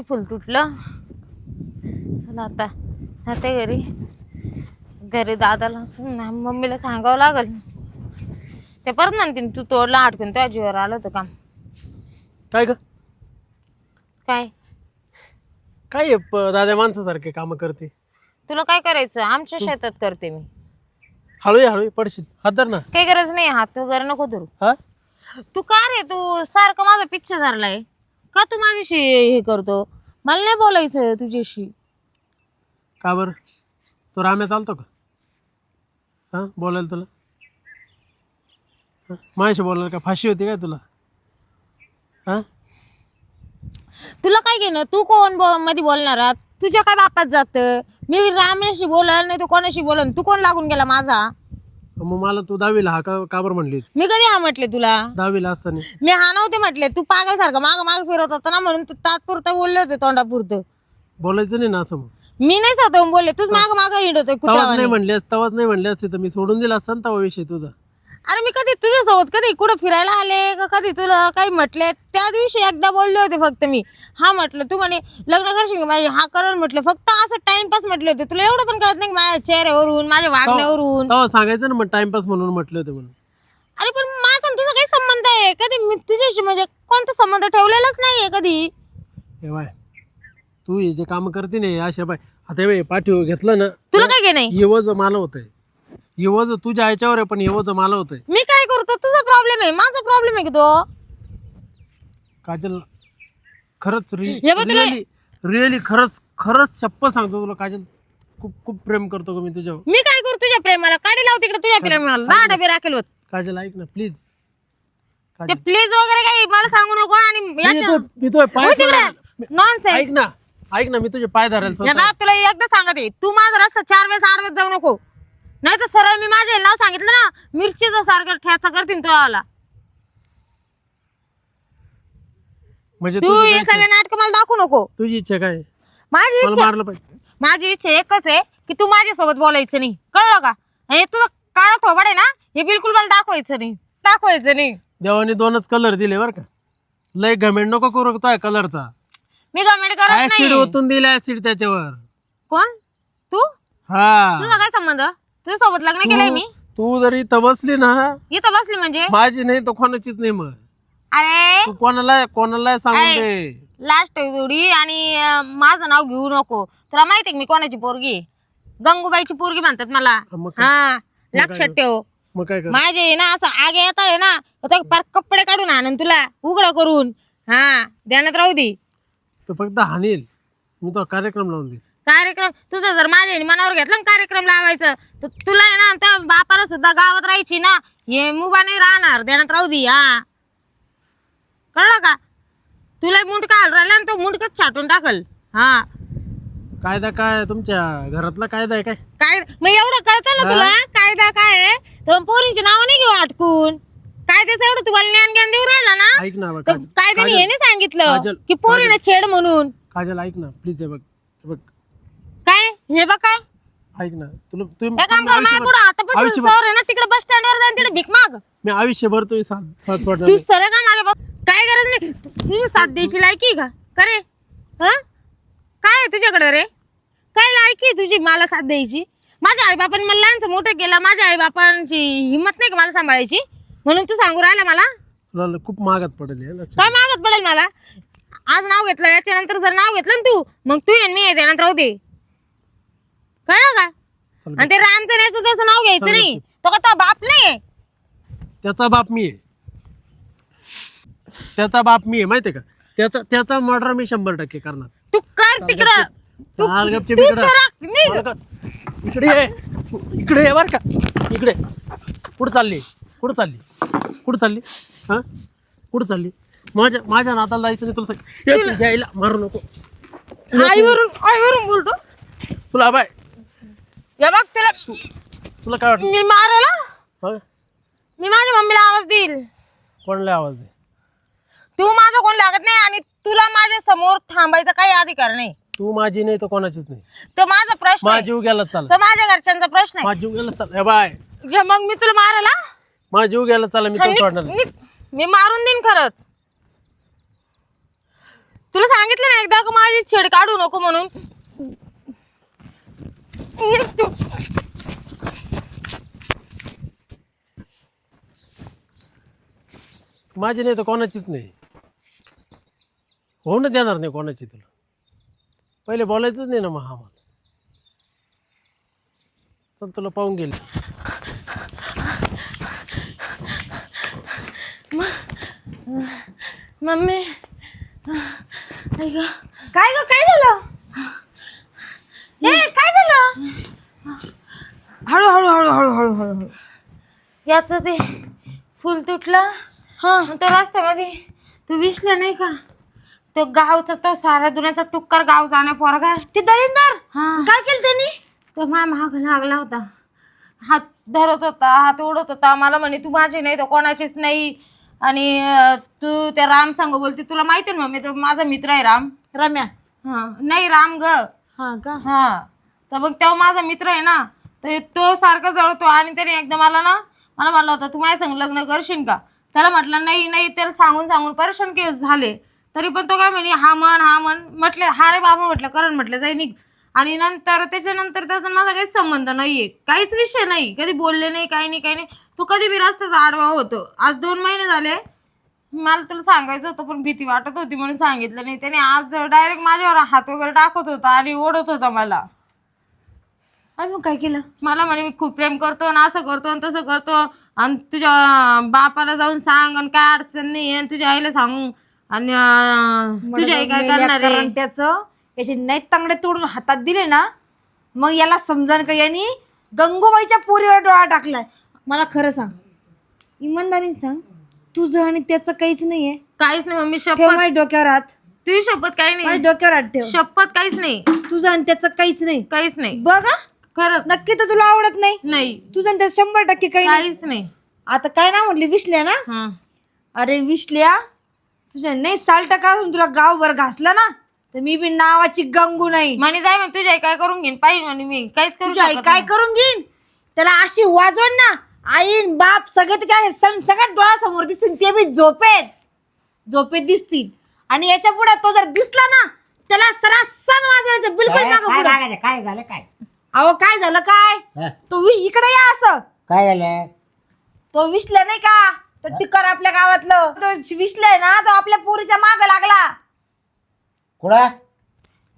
फुल तुटलं. चला आता आता घरी. घरी दादाला मम्मीला सांगावं लागल. ते परत म्हणतील तू तोडला अडकून तुझ्या जीवर आलं होतं काम. काय ग? काय? काय आहे प- दाद्या माणसासारखे काम करते? तुला काय करायचं? आमच्या शेतात करते मी. हळू ये, हळू ये, पडशील. हात धर ना. काही गरज नाही हात वगैरे नको धरू. हा? तू का रे? तू सारखं माझा पिच्छा धरलाय. का तू माझ्याशी हे करतो? मला नाही बोलायचं तुझ्याशी. का बरं? तो राम्या चालतो का? हा? बोलायला तुला? हा? माझ्याशी बोलायला का फाशी होती काय तुला? हा? तुला काय घेणं? तू कोण बो मध्ये बोलणार? तुझ्या काय बापात जात? मी रामेशी बोलल नाही तर कोणाशी बोलन तू कोण लागून गेला माझा? मग मला तू दहावीला हा का का बरं म्हणली? मी कधी हा म्हटले तुला? दहावीला असताना. मी हा नव्हते म्हटले. तू पागल सारखं माग माग फिरत होता ना म्हणून तू तात्पुरतं बोलले होते तोंडापुरतं. बोलायचं नाही ना असं मग. मी नाही स्वतःहून बोलले. तूच माग माग हिंडतोय तवाच कुत्रा नाही म्हणली असती तवाच नाही म्हणली असते. तर मी सोडून दिला असता ना तवा विषय तुझा. अरे मी कधी तुझ्यासोबत कधी कुठं फिरायला आले का कधी तुला काही म्हटले? त्या दिवशी एकदा बोलले होते फक्त मी. हा म्हटलं तू म्हणे लग्न करशील का माझे? हा करल म्हटलं फक्त असं टाइमपास म्हटले होते. तुला एवढं पण कळत नाही का माझ्या चेहऱ्यावरून माझ्या वागण्यावरून. सांगायचं ना मग टाइमपास म्हणून म्हटलं होते म्हणून. अरे पण माझा आणि तुझा काही संबंध आहे. कधी मी तुझ्याशी म्हणजे कोणता संबंध ठेवलेलाच नाहीये कधी? हे बाय तू हे जे काम करते नाही अशा बाय. आता हे बाय पाठीवर घेतलं ना तुला काय घे नाही हे वज मला होतंय. हे वज तुझ्या ह्याच्यावर आहे पण हे वज मला होतंय. मी काय करतो? तुझा प्रॉब्लेम आहे. माझा प्रॉब्लेम आहे की तो? काजल खरंच हे बघ रिअली रिअली खरंच खरंच शप्प सांगतो तुला काजल. खूप खूप प्रेम करतो का मी तुझ्यावर. मी काय करू तुझ्या प्रेमाला? काढी लाव तिकडे तुझ्या प्रेमाला. राखेल होत. काजल ऐक ना प्लीज ते काजल. प्लीज वगैरे काही मला सांगू नको आणि मी तो मी तो पाय सोडायला- नॉन ऐक ना. ऐक ना मी तुझे पाय धरायला या स्वतः. बा तुला एकदा सांगते. तू माझा रस्ता चार वेळेस आडवत जाऊ नको. नाही तर सरळ मी माझे नाव सांगितलं ना मिरचीचं सारखं ठ्याचा करतील तो आला. म्हणजे तू तुझी हे सगळे नाटक मला दाखवू नको. तुझी इच्छा काय? आहे? माझी मला इच्छा मारलं पाहिजे. माझी इच्छा एकच आहे की तू माझ्यासोबत बोलायचं नाही. कळलं का? आणि तुझं काळा थोबड आहे ना हे बिलकुल मला दाखवायचं नाही. दाखवायचं नाही. देवाने दोनच कलर दिले बरं का. लय घमेंड नको करू तो कलरचा मी कमेंट करत ऍसिड नाही. ओतून दिले ऍसिड त्याच्यावर. कोण? तू? हा. तुझा काय संबंध? तुझ्या सोबत लग्न केलंय मी? तू जरी इथं बसली ना इथं बसली म्हणजे? माझी नाही तर कोणाचीच नाही मग. अरे! तू कोणाला कोणाला सांगून ऐ. दे. लास्ट थोडी आणि अं, माझं नाव घेऊ नको. तुला माहिती मी कोणाची पोरगी? आहे? गंगूबाईची पोरगी म्हणतात मला. मग काय? हा लक्षात ठेव. मग काय कर? माझे आहे ना असं आगे येत आहे ना आता पार कपडे काढून आणून तुला उघड करून. हा ध्यानात राहू दे. तू फक्त हानील मी तो कार्यक्रम लावून दे कार्यक्रम तुझं जर माझ्या मनावर घेतलं ना कार्यक्रम लावायचं तर तुला आहे ना त्या बापाला सुद्धा गावात राहायची ना हे मुबा नाही राहणार ध्यानात राहू दे हा. कळलं का? तुला मुंडका हाल राहिला ना तो मुंडकच छाटून टाकल हा. कायदा काय तुमच्या घरातला कायदा आहे काय? काय मग एवढं कळतं ना तुला कायदा काय आहे? तर पोरींची नावं नाही घेऊ अटकून कायद्याचं एवढं तुम्हाला ज्ञान ज्ञान देऊ राहिला ना? ऐक ना बघ तर काजल कायद्याने हे नाही सांगितलं काजल, की पोरीने छेड म्हणून. काजल ऐक ना प्लीज हे बघ हे बघ. हे बघ काय. ऐक ना तुला तू हे काम कर माझ्या पुढं आतापासून आयुष्यभर सर आहे ना तिकडे बस स्टँडवर जाईन तिकडे भीक माग. मी आयुष्यभर तुझी साथ साथ सोडणार तू नाही. सर का माझ्या काय गरज नाही. तुझी साथ द्यायची लायकी आहे का? करे हा? काय आहे तुझ्याकडे रे? काय लायकी आहे तुझी मला साथ द्यायची? माझ्या आई बापाने मला लहानचं मोठं केलं माझ्या आई बापांची हिंमत नाही का मला सांभाळायची? म्हणून तू सांगू राहिला मला? तुला खूप महागात पडेल हे लक्षात काय मागत पडेल मला? आज नाव घेतलं याच्या नंतर जर नाव घेतलं ना तू मग तू येईन मी येते नंतर राहू दे. कळलं का? चल आणि ते रामचंद्राचं त्याचं नाव घ्यायचं. नाही. तो का तो बाप नाही त्याचा बाप मी आहे. त्याचा बाप मी आहे माहितीये का? त्याचा त्याचा मर्डर मी शंभर टक्के करणार. तू कर तिकडं. तू चाल गपचूप तू इकडं. सरक, निघ. मला का- इकडे ये. इकडे ये बर का. इकडे. कुठं चालली? कुठं चालली? कुठं चालली? हा? कुठं चालली? माझ्या माझ्या नाताला जायचं नाही तुला सांग. हे तुझ्या आईला मारू नको. आईवरून आईवरून बोलतो. तुला बाय. या बघ तुला तुला काय वाटतं? मी मारायला? हा? मी माझ्या मम्मीला आवाज देईल. कोणाला आवाज दे? तू माझं कोण लागत नाही आणि तुला माझ्यासमोर थांबायचा काही अधिकार नाही. तू माझी नाही तर कोणाचीच नाही. तो माझा प्रश्न माझा आहे. जीव गेला चाल. तो माझ्या घरच्यांचा प्रश्न माझा जीव गेला चाल. बाय. आहे मग मी तुला मारायला? माझा जीव गेला चाल मी तुला सोडणार नाही. मी मारून देईन खरंच. तुला सांगितलं ना एकदा का माझी छेड काढू नको म्हणून. माझी नाही तर कोणाचीच नाही. होऊन देणार नाही कोणाची तुला. पहिले बोलायचंच नाही ना मग हा मला चल तुला पाहून गेले मम्मी. काय ग काय झालं? ए काय झालं हळू हळू हळू हळू हळू हळू हळू. याच ते फुल तुटलं. हा. तो रस्त्यामध्ये तू विसला नाही का? तो गावचा तो सारा दुनियाचा टुक्कर गाव जाण्या पोरगा. ते दलिंदर? हा. काय केलं त्यांनी? तो मा महाग लागला होता. हात धरत होता हात ओढत होता. मला म्हणे तू माझी नाही तो कोणाचीच नाही. आणि अं, तू त्या राम सांग बोलते तुला माहिती ना मम्मी तो माझा मित्र आहे राम. रम्या. हा. नाही राम ग. हा का? हा. तर मग तेव्हा माझा मित्र आहे ना तर तो सारखा जळतो आणि त्याने एकदा मला ना मला म्हणलं होतं तू माझ्या संग लग्न करशील का? त्याला म्हटलं नाही नाही. त्याला सांगून सांगून परेशान केस झाले. तरी पण तो काय म्हणे हा म्हण हा म्हण. म्हटले हा रे बाबा म्हटलं करण म्हटलं जाई निघ. आणि नंतर त्याच्यानंतर त्याचा माझा काहीच संबंध नाहीये. काहीच विषय नाही. कधी बोलले नाही काही नाही काही नाही. तू कधी बी रस्त्याचा आडवा होतो. आज दोन महिने झाले. मला तुला सांगायचं होतं पण भीती वाटत होती म्हणून सांगितलं नाही. त्याने आज डायरेक्ट माझ्यावर हात वगैरे टाकत होता आणि ओढत होता मला. अजून काय केलं? मला म्हणे मी खूप प्रेम करतो आणि असं करतो आणि तसं करतो आणि तुझ्या बापाला जाऊन सांग आणि काय अडचण नाही आणि तुझ्या आईला सांगू. आणि अं, तुझी आई काय करणार आहे? त्याचं याचे नाहीत तांगडे तोडून हातात दिले ना मग याला समजान का यांनी गंगूबाईच्या पोरीवर डोळा टाकलाय. मला खरं सांग इमानदारीने सांग तुझं आणि त्याचं काहीच नाहीये. काहीच नाही मम्मी ठेव शपथ. माझ्या डोक्यावर हात. तुझी शपथ काही माझ्या नाही डोक्यावर हात ठेव. शपथ काहीच नाही. तुझं आणि त्याचं काहीच नाही. काहीच नाही. बघ हा, खरंच. नक्की तर तुला आवडत नाही? नाही. तुझं त्याचं शंभर टक्के काही नाही. काहीच नाही. आता काय ना म्हटली? विसल्या ना? हं. अरे विसल्या तुझ्या नाही साल टका असून तुला गावभर घासला ना? तर मी बी नावाची गंगू नाही. म्हणे जाय मग तुझी आई काय करून घेईन? पाहिजे म्हणे मी. काहीच करू तुझी आई शकत काय नाही. करून घेईन? त्याला अशी वाजवण ना आईन बाप सगळे त्याच्या सण सगळ्यात डोळ्यासमोर दिसतील ते बी झोपेत. झोपेत दिसतील. आणि याच्यापुढे तो जर दिसला ना त्याला सरा सण वाजवायचं बिलकुल काय मागं काय पुढं. लागायचं? काय झालं? काय? अहो काय झालं काय? हं? तो विश इकडे या असं. काय झालं? तो विसला नाही का? तो टिक्कर आपल्या गावातलं. तो विसलाय ना तो आपल्या पोरीच्या माग लागला. कुठं?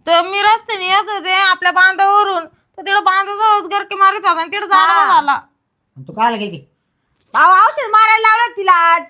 तर मी रस्त्याने येत होते आपल्या बांधावरून. तर तिकडं बांधाजवळच गरके मारित होता आणि तिकडं झाड झाला. आणि तू काय गेली अहो औषध मारायला लावलं तिला आज.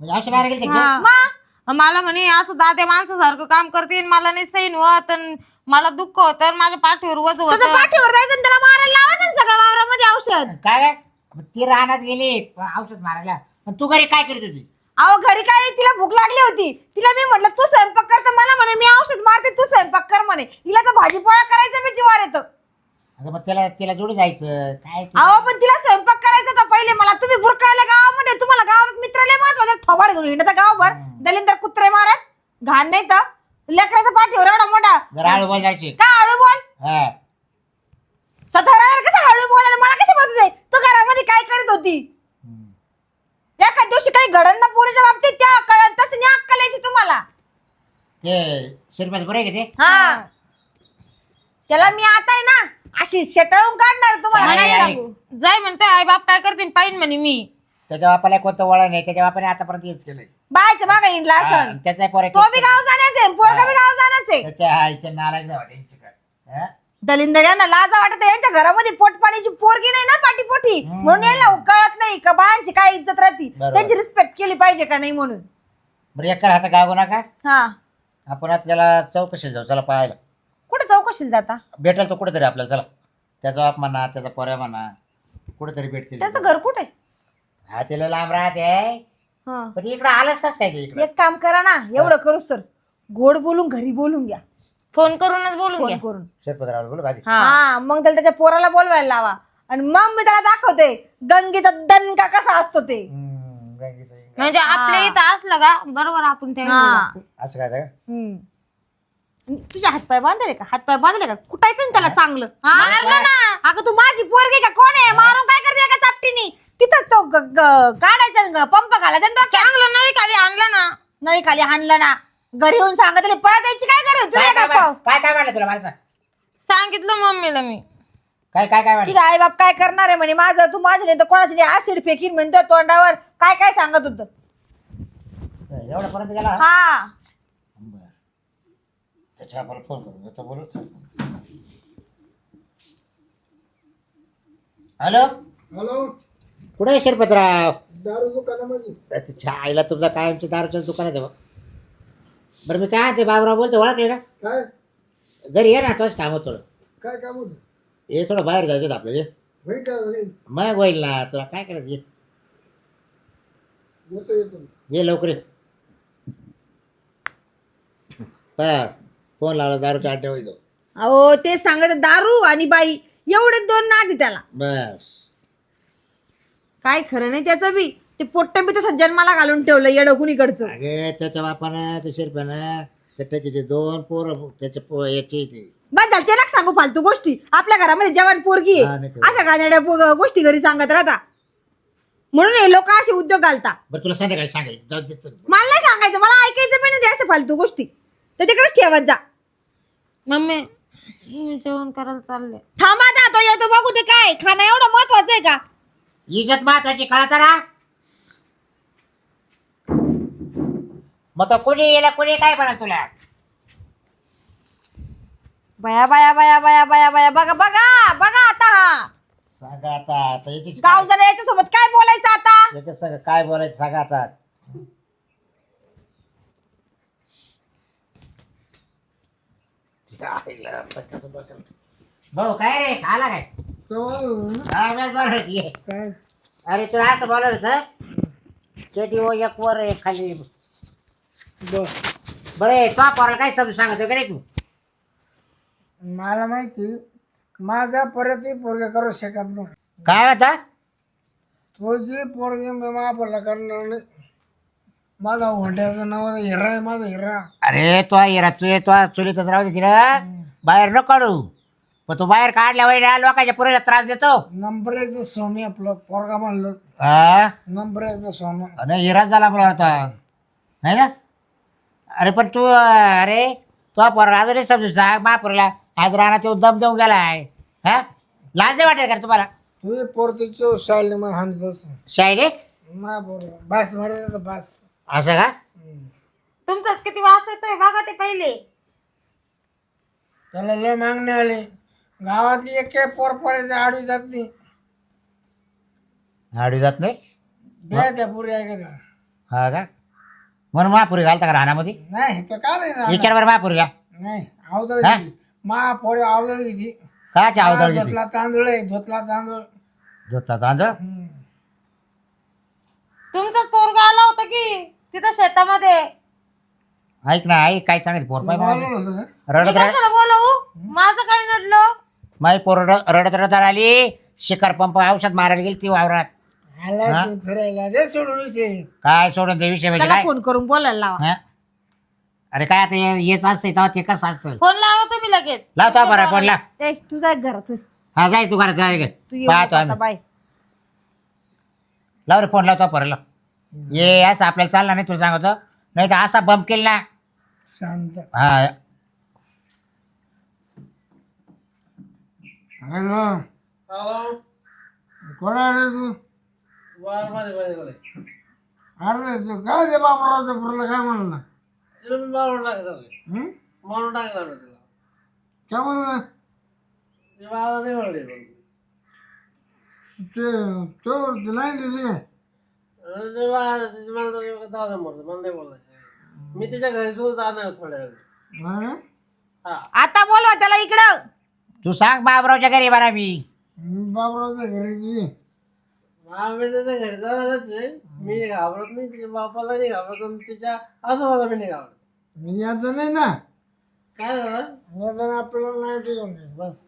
म्हणजे औषध मारायला गेली हा. मग? मला म्हणे असं दादे माणसासारखं काम करते आणि मला नाही सैन होत आणि मला दुःख होतं आणि माझ्या पाठीवर वज होत. पाठीवर जायचं आणि त्याला मारायला लावायचं ना सगळ्या वावरामध्ये औषध? काय काय? मग ती रानात गेली औषध मारायला. पण तू घरी काय करीत होती? अहो घरी काय? तिला भूक लागली होती. तिला मी म्हटलं तू स्वयंपाक कर. तर मला म्हणे मी औषध मारते तू स्वयंपाक कर म्हणे. हिला तर भाजीपोळा करायचा मी जीवार येतं. अगं मग त्याला तिला जोडी जायचं. काय ते? अहो पण तिला स्वयंपाक करायचा होता पहिले. मला तुम्ही बुरकायला गावामध्ये. तुम्हाला गावात मित्राला महत्वाचं थोबाड घेऊन हिंडता गावभर. दलिंदर कुत्रे मारत घाण नाही तर. लेकराचा पाठीवर एवढा मोठा. जरा हळू बोल जायची. का हळू बोल? हा. स्वतः कसं हळू बोलायला? मला कशी म्हणत होते तू घरामध्ये काय करीत होती? हम्म. एखाद दिवशी काही घडण ना पोरीच्या बाबतीत त्या कळत तसं नाही अक्कल यायची तुम्हाला. ते शिरपात बरं आहे का ते? हा. त्याला मी आता आहे ना अशी शेटाळून काढणार तुम्हाला काय. सांगू? जाय म्हणतोय आई बाप काय करते पाहिजे म्हणे मी. त्याच्या बापाला कोणतं वळण नाही त्याच्या बापाने आतापर्यंत हेच केलंय. बायचं मागा हिंडला हा, असं त्याचा पोर तो बी गाव जाण्याचे पोरगा बी गाव जाण्याचे. त्याच्या आईच्या नाराज काय? हा? दलिंदर यांना लाजा वाटत यांच्या घरामध्ये पोटपाण्याची पोरगी नाही ना पाठी पोटी म्हणून यायला कळत नाही का बायांची काय इज्जत राहते? बरोबर. त्यांची रिस्पेक्ट केली पाहिजे का नाही म्हणून? बरं एक हाता गाव नका. हा. आपण आता त्याला चौकशी जाऊ चला पाहायला. कुठे चौकशीला जाता? भेटेल तो कुठेतरी आपल्याला चला. त्याचा बाप म्हणा त्याचा पोऱ्या म्हणा कुठेतरी भेटतील त्याचं घर कुठे? हा तिला लांब राहते. हा. पण इकडं आलंच कस काय ते इकडं? एक काम करा ना एवढं करूच तर. गोड बोलून घरी बोलून घ्या. फोन करूनच बोलून फोन घ्या. करून. शेरपत्रावर बोलू भाजी हा. हा मग त्याला त्याच्या पोराला बोलवायला लावा. आणि मग मी त्याला दाखवते गंगेचा दणका कसा असतो ते. हम्म, गंगेचं इंग. म्हणजे आपल्या इथं असलं का? बरोबर आपण त्या हा असं काय ते? हम्म. आणि तुझे हातपाय बांधले का? हातपाय बांधले का? कुठायचं ना त्याला चांगलं. मारलं ना. अगं तू माझी पोरगी का? कोण आहे? मारून काय करते एका चापटीनी? तिथंच तो ग- ग- काढायचा ग- पंप घालायचा डोक्यात. चांगलं नळी खाली आणलं ना. नळी खाली हाणलं ना. घरी येऊन सांगितले पळत यायची काय गरज काय तुला काय काय काय काय म्हणलं तुला? मला सांग. सांगितलं मम्मीला मी. काय काय काय म्हणलं? तुझा आई बाप काय करणार आहे म्हणे? माझं तू माझ्या नाही तर कोणाची नाही. ऍसिड फेकीन म्हणतो तोंडावर. काय काय सांगत होत? एवढं पर्यंत गेला? हा. त्याच्या आपण फोन करू आता बोलू हॅलो हॅलो कुठे आहे शिरपतराव? दारू दुकानामध्ये. त्याच्या आईला तुमचा कायमच्या दारूच्या दुकानात आहे बा. बरं मी काय ते बाबराव बोलतो ओळखले का? काय? घरी ये ना तोच काम होतं थोडं. काय काम होतं? हे थोडं बाहेर जायचं होतं आपल्याला होईल काय होईल मग होईल ना तुला काय करायचं ये. येतो येतो. ये लवकर ये. बस फोन लावला दारूच्या अड्डे होईल अहो ते सांगत दारू आणि बाई एवढे दोन नादी त्याला. बस. काय खरं नाही त्याचं बी. ते पोट्ट बी तसं जन्माला घालून ठेवलं येडं कुणीकडचं. अगे त्याच्या बापानं त्या शिरप्यानं त्याचे जे दोन पोरं त्याचे पो याचे ते बस झालं त्याला सांगू फालतू गोष्टी. आपल्या घरामध्ये जवान पोरगी हा, आहे नाही तर. अशा गाण्याड्या पो- गोष्टी घरी सांगत राहता. म्हणून हे लोक असे उद्योग घालता. बरं तुला संध्याकाळी सांगेल. जाऊ दे तू. मला नाही सांगायचं मला ऐकायचं पण नाही असं फालतू गोष्टी. तर तिकडेच ठेवत जा. मम्मी मी जेवण करायला चालले. थांबा दा तो येतो बघू ते काय. खाणं एवढं महत्वाचं आहे का? इज्जत महत्वाची कळत ना मग तो कोणी येला कोणी काय म्हणा तुला? बया बया बया बया बया बया. बघा बघा बघा आता हा. सांगा आता गाव जरा याच्या सोबत काय? बोलायचं आता? याच्या सगळं काय बोलायचं सांगा आता. भाऊ काय रे आला काय? हा, बस बरं होती, ये. काय? अरे तुला असं बोलत होतं? चेटी हो एक वर एक खाली. बर. बरं तो पोराला काय समजून सांगतो का रे तू? मला माहिती माझा परत पोरगे करू शकत नाही. काय होता? तो जे पोरगे मी महापरला करणार नाही माझा होंड्याचं नाव हिरा आहे माझा हिरा. अरे तो येरा तू तो चुलीतच राहू दे तिला. बाहेर न काढू. पण तू बाहेर काढल्या वेळी लोकांच्या पुरेला त्रास देतो. नंबर एकचं स्वामी आपलं पोरगा म्हणलं. हा? नंबर एकचं स्वामी. आणि हिराच झाला मला होता नाही ना? अरे पण तू अरे तो पोरा अजूनही समजू सांग महापुराला आज रानात येऊन दम देऊन गेलाय. हा? लाज नाही वाटेल का तुम्हाला? तुझे पोरतीचं शाळेने मग हाणत शायरे महापोर बास मारायचं बास. असं का? तुमचाच किती वास येतोय बघा ते पहिले. त्याला लय मागणे आले. गावातली एक पोर पोराच्या आडवी जात नाही. आडवी जात नाही? द्या त्या पुरी आहे का हा का? म्हणून महापुरी घालता का रानामध्ये? नाही तर का नाही राहणार? विचार बरं महापुरी का नाही अवदळ हा? घेतली. मा पोरी अवदळ काच्या अवताळ घेतली? धोतला तांदूळ आहे धोतला तांदूळ. धुतला तांदूळ? हम्म. तुमचाच पोरगा आला होता की? तिथं शेतामध्ये. ऐक ना ऐक काय सांगत पोर पाय बोलवलं होतं का? मी रडत रडत कशाला बोलवू? माझं काय नडलं? माई पोर रडत रडत आली. शिकार पंप औषध मारायला गेली ती वावरात. आला असेल फिरायला दे सोडून विषय. काय सोडून दे विषय म्हणजे त्याला काय? फोन करून बोलायला लावा. हा? अरे काय आता हे- हेच असतं तेव्हा ते कसं असतं फोन लावा तुम्ही लगेच. लावतो बरं फोन लाव. ए तू जाय घरात. हा जाय तू घरात जाय. गे तू येऊ पाहतो नको आता, आम्ही. बाय. लाव रे फोन लावतो परत लाव. ये असं आपल्याला चालला नाही तुला सांगतो. नाही तर असा बंप केला ना. शांत. हा. हॅलो कोण आहे रे तू? वारमध्ये मध्ये मध्ये. अरे तू काय ते पुरला काय म्हणला? तिला मी मारून टाकणार आहे. हं? मारून टाकणार आहे तिला. काय म्हणला? ती मला नाही म्हणली. पण. ते तो नाही काय? ते मला तिची मला तर नाही बोलायचं मी तिच्या घरी सुद्धा जाणार थोड्या वेळ हा? हा आता बोलवा त्याला इकडं. तू सांग बाबरावच्या घरी बरा मी. बापरावच्या घरी तुझी आम्ही त्याच्या घरी जाणारच आहे. मी घाबरत नाही तिच्या बापाला नाही घाबरत आणि तिच्या आजोबाला मी नाही घाबरत. मी याचं नाही ना. काय झालं? याचं आपल्याला नाही ठेवून बस.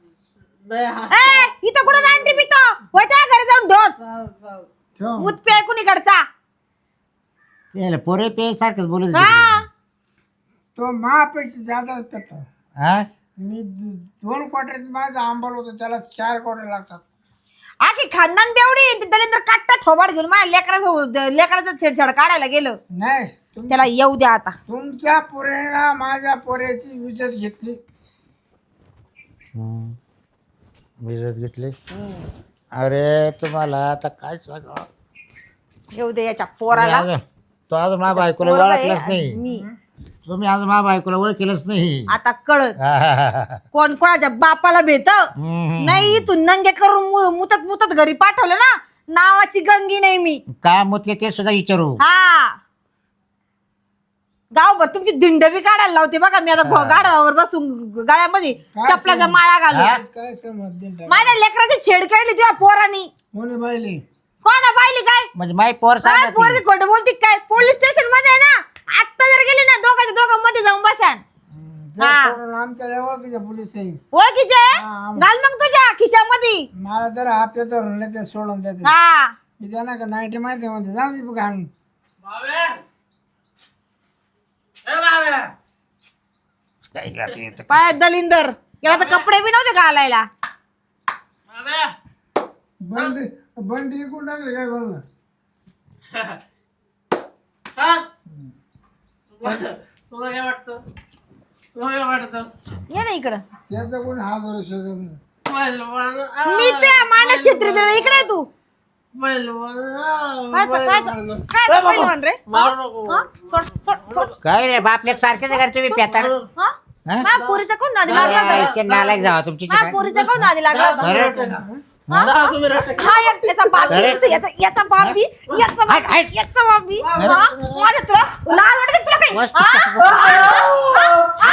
नाही हा. ए इथं कुठं नाईन्टी पितो? होय त्या घरी जाऊन ढोस चाल चाल. ठेव मूत पे कुणीकडचा? त्याला पोरे पे सारखंच बोलत होती. हा. तो. महापेक्षा जादा पेटतो हा? मी दो- दोन क्वार्टर माझा आंबल होतो त्याला चार क्वार्टर लागतात. आखी खानदान बेवडी ते दलिंदर काट्टा थोबाड घेऊन माझ्या लेकराचं लेकराचं छेडछाड काढायला गेलं. नाही त्याला येऊ द्या आता. तुमच्या पोरेला माझ्या पोऱ्याची विजत घेतली. हम्म. विजत घेतली? अरे तुम्हाला आता काय सांगा येऊ दे याच्या पोराला. तो अजून माझ्या बायकोला पोरगं ओळखलंच नाही. मी. तुम्ही अजून माझ्या बायकोला ओळखलंच नाही. आता कळत हा, हा, हा, हा. कोण कोणाच्या बापाला भेट हम्म. नाही तू नंगे करून मु- मुतत मुतत घरी पाठवलं ना नावाची गंगी नाही मी. काय मुतले ते सुद्धा विचारू? हा. गावभर तुमची दिंड बी काढायला लावते बघा मी आता घो- गाढवावर बसून गाड्यामध्ये चपलाच्या माळा घालून. हा? काय माझ्या लेकराची छेड काढली तुझ्या पोरानी. कोणी बायले कोणा पाहिली काय? म्हणजे माई पोर काय सांगत. पोरगी खोटं बोलती काय? पोलीस स्टेशनमध्ये आहे ना? आता जर गेली ना दोघांच्या दोघं मध्ये जाऊन बशान. हा. आमच्या ओळखीचे पोलीस आहे. ओळखीचे? घाल मग तुझ्या खिशामध्ये. मला तर हापे धरून ते सोडून देते. हा. मी त्यांना का नाईटी माहिती म्हणते जाऊ दे घालून पाय दलिंदर. याला तर कपडे बी नव्हते घालायला. बंडी बंडी इकून टाकली काय बोल तुला काय वाटतं. तुला काय वाटतं. ये ना इकडं. त्याचा कोणी हात धरू शकत नाही. मी त्या मांडा छत्री इकडे आहे तू. पैलवान काय रे मारू नको हा? सोड सोड सोड काय रे बापले सारखेच आहे का तुम्ही पेता हा मा पुरीचा कोण नादी लागला? नालायक जावा तुमची मा पुरीचा कोण नादी लागला हा एक याचा बाप बी, याचा याचा बाप बी याचा बाप याचा बाप बी हा? माझ्या तुला लाल वाटत तुला काही. हा? हा? हा?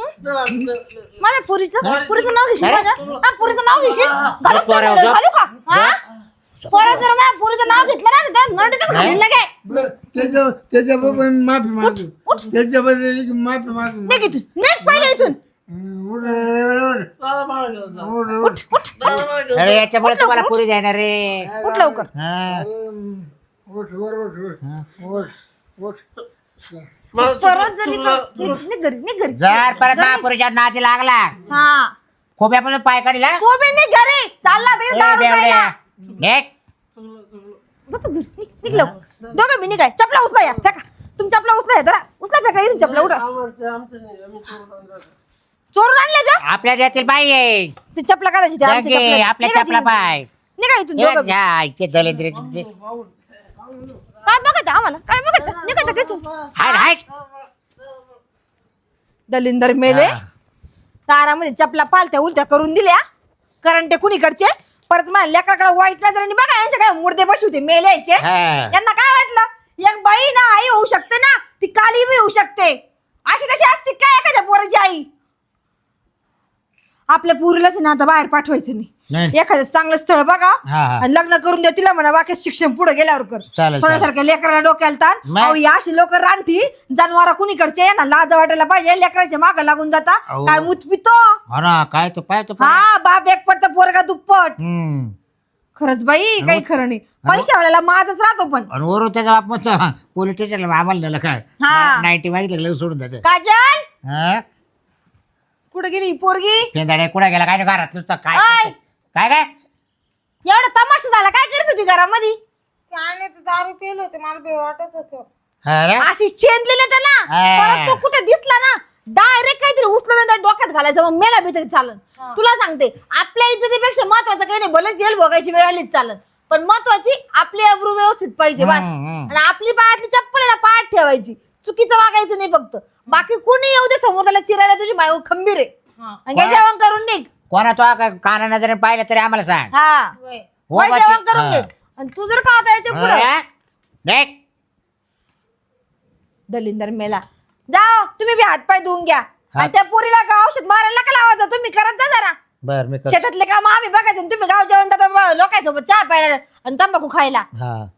माझ्या पुरीचं पुरीचं नाव घेशील. माझ्या? हा पुरीचं नाव घेशील? घालू का? घालू हा? पोरं जर माझ्या पुरीचं नाव घेतलं ना तर नरडीतच घालील लगे बरं त्याच्या त्याच्याबद्दल माफी मागतो त्याच्याबद्दल माफी मागतो निघ इथून. निघ पहिले इथून. उठ, उठ. उठ उठ. अरे याच्यामुळे तुम्हाला पुरी देणार रे. उठ लवकर. हं. उठ वर उठ उठ. उठ उठ. मला परत जर परत नादी लागला. हा. खोब्यापासून पाय काढला. तू बी निघ घरी. चालला ते दारू प्यायला. जा तू घरी, निघ निघ लवकर दोघं बी निघाय. चपला उचला या फेका. चपला उचला या जरा. उचला फेका. इथून चपला उठा आमचं आमचं नाही आम्ही चोरून आणलं होतं. चोरून आणले जा. आपल्या यातील बाई आहे. ती चपला काढायची ती आमची जागे, चपला. आपल्या चपला. पाय. निघा इथून दोघं बी. काय बघायचं आम्हाला? काय बघायचं निघायचं काय तू हाय हाय. दलिंदर मेले. तारामध्ये चपला पालत्या उलत्या करून दिल्या. कारण ते कुणीकडचे? परत माझ्या लेकराकडे वाईट नजराने बघा यांचे काय मुर्दे बसू होते मेल्याचे हा. यांना काय वाटलं? एक बाई ना आई होऊ शकते ना ती काली बी होऊ शकते. अशी तशी असते काय एखाद्या पोराची आई? आपल्या पुरीलाच ना आता बाहेर पाठवायचं नाही. नाही. एखादं चांगलं स्थळ बघा. हा, हा. आणि लग्न करून द्या तिला म्हणा बाकी शिक्षण पुढे गेल्यावर कर. चालेल, सोन्यासारख्या लेकराला डोक्याला ताण. मग? अहो, ही अशी लोक रानठी जनावर कुणीकडचे ना लाज वाटायला पाहिजे लेकराच्या माग लागून जाता. अहो. काय मुत पितो हो ना काय तो पाय तो पाय हा बाप एकपट पोरगा दुप्पट. हम्म. खरंच बाई काही खरं नाही. पैशावाल्याला माझच राहतो पण. आणि वरून त्याचा बाप म्हणतो पोलीस स्टेशनला आम्हाला नेलं काय? हा. नाईन्टी मागितलं लगेच सोडून द्यायचं काजल? कुठे गेली ही पोरगी? पेंदाडे कुठे गेला? काय नाही घरात नुसतं काय आय. करते? काय काय? एवढा तमाशा झाला काय करत होती घरामध्ये? काय नाही ते दारू पिले होते मला बी वाटत होतं. अरे अशी चेंदली ना त्याला हा. परत तो कुठे दिसला ना डायरेक्ट काहीतरी उचलं ना त्या डोक्यात घालायचं मग मेला बी तरी चालन. तुला सांगते आपल्या इज्जतीपेक्षा महत्वाचं काही नाही भले जेल भोगायची वेळ आलीच चालन. पण महत्वाची आपली अब्रू व्यवस्थित पाहिजे बस. हम्म, हम्म. आणि आपली पायातली चप्पल आहे ना पायात ठेवायची चुकीचं वागायचं नाही फक्त. बाकी कुणी येऊ दे समोर त्याला चिरायला तुझी माय खंबीर आहे. आणि घे जेवण करून निघ. कोणा तो का- काना नजरे पाहिलं तरी आम्हाला सांग. हा. हो वय बाकी- जेवण करून हा. घे. आणि तू जर का आता याच्यापुढे? देख. दलिंदर मेला. जाओ तुम्ही बी हात पाय धुवून घ्या. आणि त्या पोरीला का औषध मारायला का लावायचं तुम्ही करत जा जरा. बर मी शेतातले काम आम्ही बघायचे आणि तुम्ही गाव जेवण लोकांसोबत चहा प्यायला आणि तंबाखू खायला. हा.